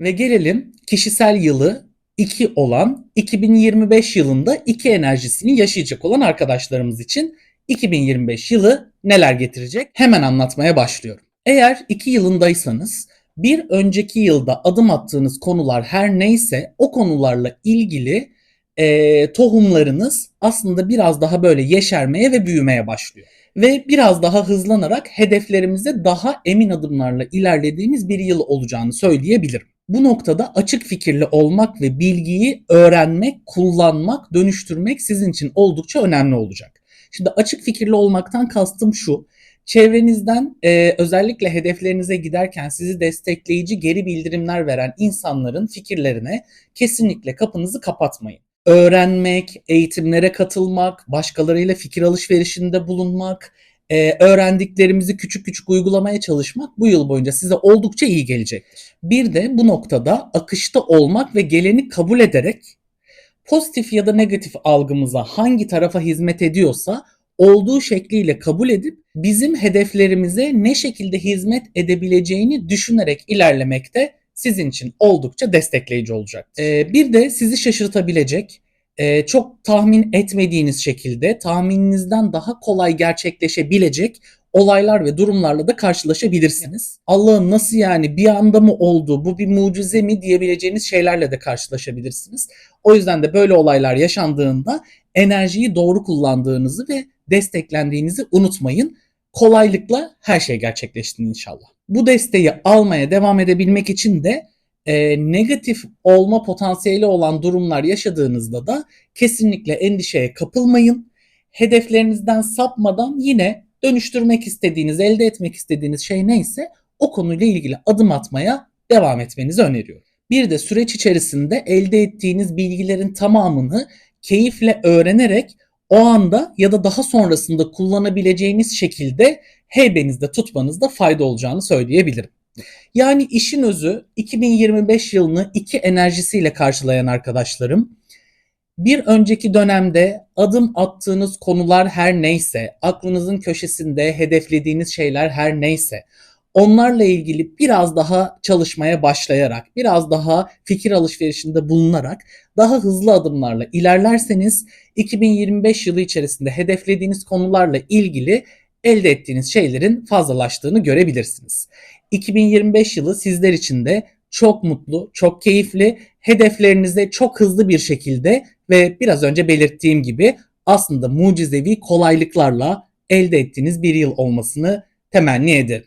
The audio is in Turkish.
Ve gelelim kişisel yılı 2 olan 2025 yılında 2 enerjisini yaşayacak olan arkadaşlarımız için 2025 yılı neler getirecek? Hemen anlatmaya başlıyorum. Eğer 2 yılındaysanız bir önceki yılda adım attığınız konular her neyse o konularla ilgili e, tohumlarınız aslında biraz daha böyle yeşermeye ve büyümeye başlıyor. Ve biraz daha hızlanarak hedeflerimize daha emin adımlarla ilerlediğimiz bir yıl olacağını söyleyebilirim. Bu noktada açık fikirli olmak ve bilgiyi öğrenmek, kullanmak, dönüştürmek sizin için oldukça önemli olacak. Şimdi açık fikirli olmaktan kastım şu. Çevrenizden e, özellikle hedeflerinize giderken sizi destekleyici geri bildirimler veren insanların fikirlerine kesinlikle kapınızı kapatmayın. Öğrenmek, eğitimlere katılmak, başkalarıyla fikir alışverişinde bulunmak, e, öğrendiklerimizi küçük küçük uygulamaya çalışmak bu yıl boyunca size oldukça iyi gelecektir. Bir de bu noktada akışta olmak ve geleni kabul ederek pozitif ya da negatif algımıza hangi tarafa hizmet ediyorsa olduğu şekliyle kabul edip bizim hedeflerimize ne şekilde hizmet edebileceğini düşünerek ilerlemek de sizin için oldukça destekleyici olacak. Ee, bir de sizi şaşırtabilecek, e, çok tahmin etmediğiniz şekilde tahmininizden daha kolay gerçekleşebilecek olaylar ve durumlarla da karşılaşabilirsiniz. Allah'ım nasıl yani bir anda mı oldu, bu bir mucize mi diyebileceğiniz şeylerle de karşılaşabilirsiniz. O yüzden de böyle olaylar yaşandığında enerjiyi doğru kullandığınızı ve desteklendiğinizi unutmayın. Kolaylıkla her şey gerçekleşti inşallah. Bu desteği almaya devam edebilmek için de e, negatif olma potansiyeli olan durumlar yaşadığınızda da kesinlikle endişeye kapılmayın. Hedeflerinizden sapmadan yine dönüştürmek istediğiniz, elde etmek istediğiniz şey neyse o konuyla ilgili adım atmaya devam etmenizi öneriyorum. Bir de süreç içerisinde elde ettiğiniz bilgilerin tamamını keyifle öğrenerek o anda ya da daha sonrasında kullanabileceğiniz şekilde heybenizde tutmanızda fayda olacağını söyleyebilirim. Yani işin özü 2025 yılını iki enerjisiyle karşılayan arkadaşlarım. Bir önceki dönemde adım attığınız konular her neyse, aklınızın köşesinde hedeflediğiniz şeyler her neyse, onlarla ilgili biraz daha çalışmaya başlayarak, biraz daha fikir alışverişinde bulunarak daha hızlı adımlarla ilerlerseniz 2025 yılı içerisinde hedeflediğiniz konularla ilgili elde ettiğiniz şeylerin fazlalaştığını görebilirsiniz. 2025 yılı sizler için de çok mutlu, çok keyifli, hedeflerinize çok hızlı bir şekilde ve biraz önce belirttiğim gibi aslında mucizevi kolaylıklarla elde ettiğiniz bir yıl olmasını temenni ederim.